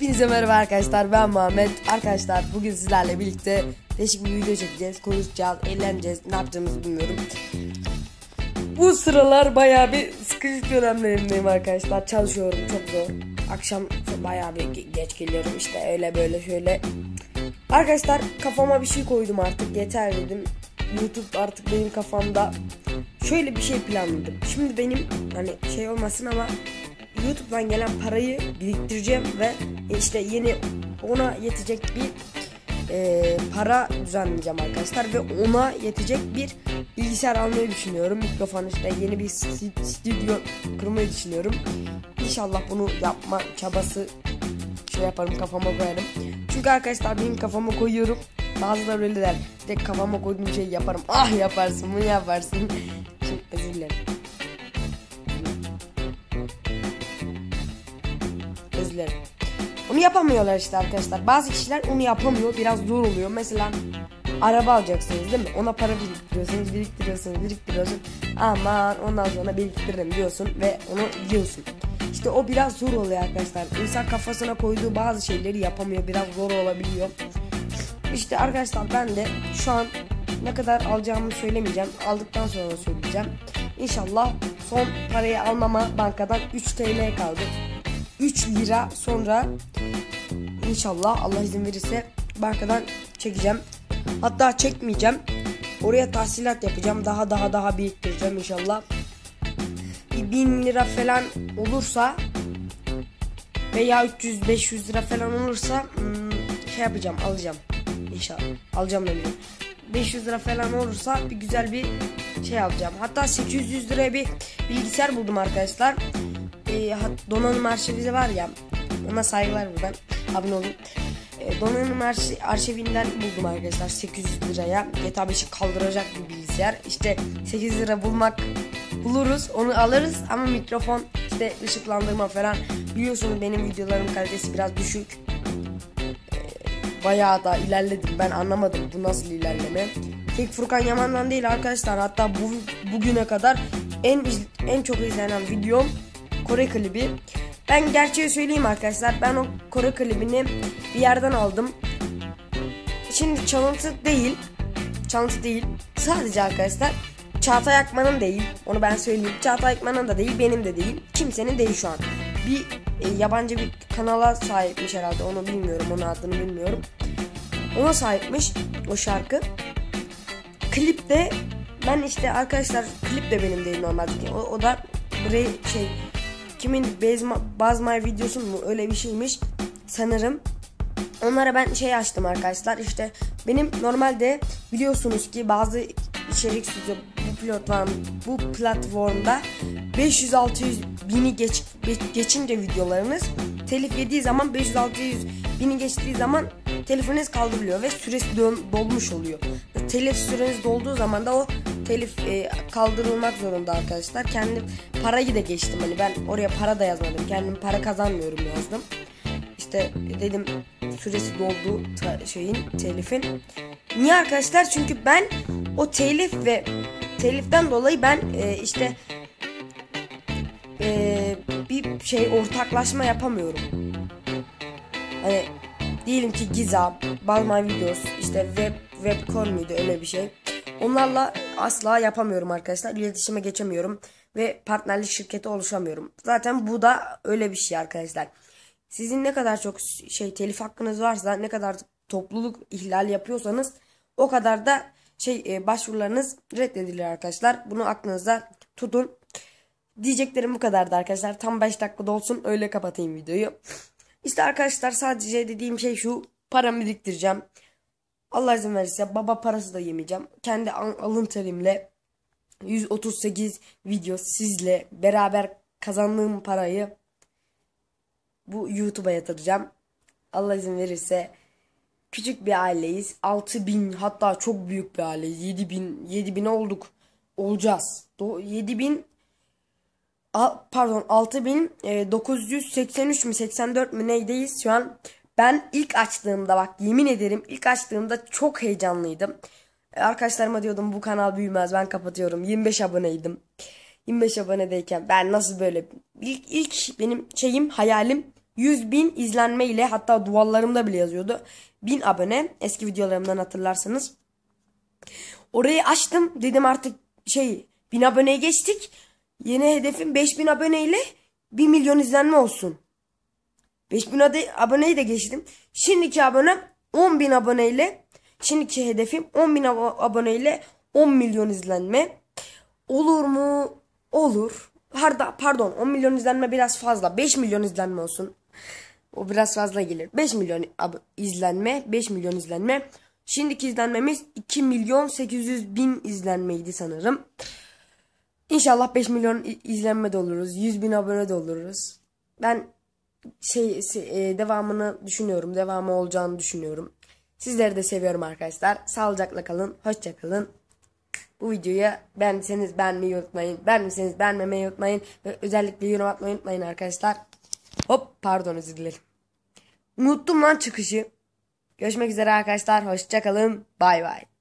Hepinize merhaba arkadaşlar ben Muhammed. Arkadaşlar bugün sizlerle birlikte değişik bir video çekeceğiz Konuşacağız, eğleneceğiz. Ne yapacağımızı bilmiyorum. Bu sıralar baya bir sıkıcı dönemlerimdeyim arkadaşlar. Çalışıyorum çok zor. Akşam baya bir ge- geç geliyorum işte öyle böyle şöyle. Arkadaşlar kafama bir şey koydum artık yeter dedim. YouTube artık benim kafamda Şöyle bir şey planladım. Şimdi benim hani şey olmasın ama YouTube'dan gelen parayı biriktireceğim ve işte yeni ona yetecek bir e, para düzenleyeceğim arkadaşlar ve ona yetecek bir bilgisayar almayı düşünüyorum. Mikrofon işte yeni bir st- stüdyo kurmayı düşünüyorum. İnşallah bunu yapma çabası şey yaparım kafama koyarım. Çünkü arkadaşlar benim kafama koyuyorum. Bazıları öyle der. Direkt kafama koyduğum şeyi yaparım. Ah yaparsın bunu yaparsın. Dilerim. Onu yapamıyorlar işte arkadaşlar. Bazı kişiler onu yapamıyor. Biraz zor oluyor. Mesela araba alacaksınız değil mi? Ona para biriktiriyorsunuz, biriktiriyorsunuz, biriktiriyorsunuz. Aman ondan sonra biriktiririm diyorsun ve onu yiyorsun. İşte o biraz zor oluyor arkadaşlar. İnsan kafasına koyduğu bazı şeyleri yapamıyor. Biraz zor olabiliyor. İşte arkadaşlar ben de şu an ne kadar alacağımı söylemeyeceğim. Aldıktan sonra söyleyeceğim. İnşallah son parayı almama bankadan 3 TL kaldı. 3 lira sonra inşallah Allah izin verirse bankadan çekeceğim. Hatta çekmeyeceğim. Oraya tahsilat yapacağım. Daha daha daha biriktireceğim inşallah. Bir 1000 lira falan olursa veya 300-500 lira falan olursa hmm, şey yapacağım alacağım. İnşallah alacağım da biliyorum. 500 lira falan olursa bir güzel bir şey alacağım. Hatta 800 liraya bir bilgisayar buldum arkadaşlar. Ee, hat- donanım arşivi var ya ona saygılar buradan abone olun. Ee, donanım arşi- arşivinden buldum arkadaşlar 800 liraya. GTA 5'i kaldıracak bir bilgisayar. İşte 8 lira bulmak buluruz onu alırız ama mikrofon işte ışıklandırma falan biliyorsunuz benim videolarım kalitesi biraz düşük bayağı da ilerledim. Ben anlamadım bu nasıl ilerleme. Tek Furkan Yaman'dan değil arkadaşlar. Hatta bu bugüne kadar en en çok izlenen videom Kore klibi. Ben gerçeği söyleyeyim arkadaşlar. Ben o Kore klibini bir yerden aldım. Şimdi çalıntı değil. Çalıntı değil. Sadece arkadaşlar Çağatay Akman'ın değil. Onu ben söyleyeyim. Çağatay Akman'ın da değil. Benim de değil. Kimsenin değil şu an. Bir e, yabancı bir kanala sahipmiş herhalde. Onu bilmiyorum. Onun adını bilmiyorum. Ona sahipmiş o şarkı. Klipte ben işte arkadaşlar klip de benim değil normalde. O, o da Bre şey kimin Bazma, Bazmay videosu mu öyle bir şeymiş sanırım. Onlara ben şey açtım arkadaşlar işte benim normalde biliyorsunuz ki bazı içerik stüdyo bu platform bu platformda 500-600 bini geç- geçince videolarınız telif yediği zaman 500-600 bini geçtiği zaman telifiniz kaldırılıyor ve süresi dön- dolmuş oluyor. Telif süreniz dolduğu zaman da o telif e, kaldırılmak zorunda arkadaşlar. Kendi parayı da geçtim hani ben oraya para da yazmadım. Kendim para kazanmıyorum yazdım. İşte dedim süresi doldu şeyin telifin. Niye arkadaşlar? Çünkü ben o telif ve teliften dolayı ben e, işte e, bir şey ortaklaşma yapamıyorum. Hani diyelim ki Giza, Balmay Videos, işte Web Webcon muydu öyle bir şey. Onlarla asla yapamıyorum arkadaşlar. İletişime geçemiyorum ve partnerlik şirketi oluşamıyorum. Zaten bu da öyle bir şey arkadaşlar. Sizin ne kadar çok şey telif hakkınız varsa, ne kadar topluluk ihlal yapıyorsanız o kadar da şey e, başvurularınız reddedilir arkadaşlar. Bunu aklınızda tutun. Diyeceklerim bu kadardı arkadaşlar. Tam 5 dakikada olsun öyle kapatayım videoyu. İşte arkadaşlar sadece dediğim şey şu. Paramı biriktireceğim. Allah izin verirse baba parası da yemeyeceğim. Kendi al- alın terimle 138 video sizle beraber kazandığım parayı bu YouTube'a yatıracağım. Allah izin verirse küçük bir aileyiz. 6000 hatta çok büyük bir aileyiz. 7000 7000 olduk. Olacağız. Do 7000 A- pardon 6983 mü 84 mü neydeyiz şu an. Ben ilk açtığımda bak yemin ederim ilk açtığımda çok heyecanlıydım. E, Arkadaşlarıma diyordum bu kanal büyümez ben kapatıyorum. 25 aboneydim. 25 abonedeyken ben nasıl böyle ilk, ilk benim şeyim hayalim 100 bin izlenme ile hatta duvarlarımda bile yazıyordu. 1000 abone eski videolarımdan hatırlarsanız. Orayı açtım dedim artık şey 1000 aboneye geçtik. Yeni hedefim 5000 abone ile 1 milyon izlenme olsun. 5000 ade- aboneyi de geçtim. Şimdiki abonem 10 bin aboneyle şimdiki hedefim 10 bin abo- aboneyle 10 milyon izlenme. Olur mu? Olur. Harda, pardon 10 milyon izlenme biraz fazla. 5 milyon izlenme olsun. O biraz fazla gelir. 5 milyon izlenme. 5 milyon izlenme. Şimdiki izlenmemiz 2 milyon 800 bin izlenmeydi sanırım. İnşallah 5 milyon izlenme de oluruz. 100 bin abone de oluruz. Ben şey e, devamını düşünüyorum. Devamı olacağını düşünüyorum. Sizleri de seviyorum arkadaşlar. Sağlıcakla kalın. Hoşça kalın. Bu videoyu beğendiyseniz beğenmeyi unutmayın. Beğendiyseniz beğenmemeyi unutmayın. Ve özellikle yorum atmayı unutmayın arkadaşlar. Hop pardon özür dilerim. Unuttum lan çıkışı. Görüşmek üzere arkadaşlar. Hoşça kalın. Bay bay.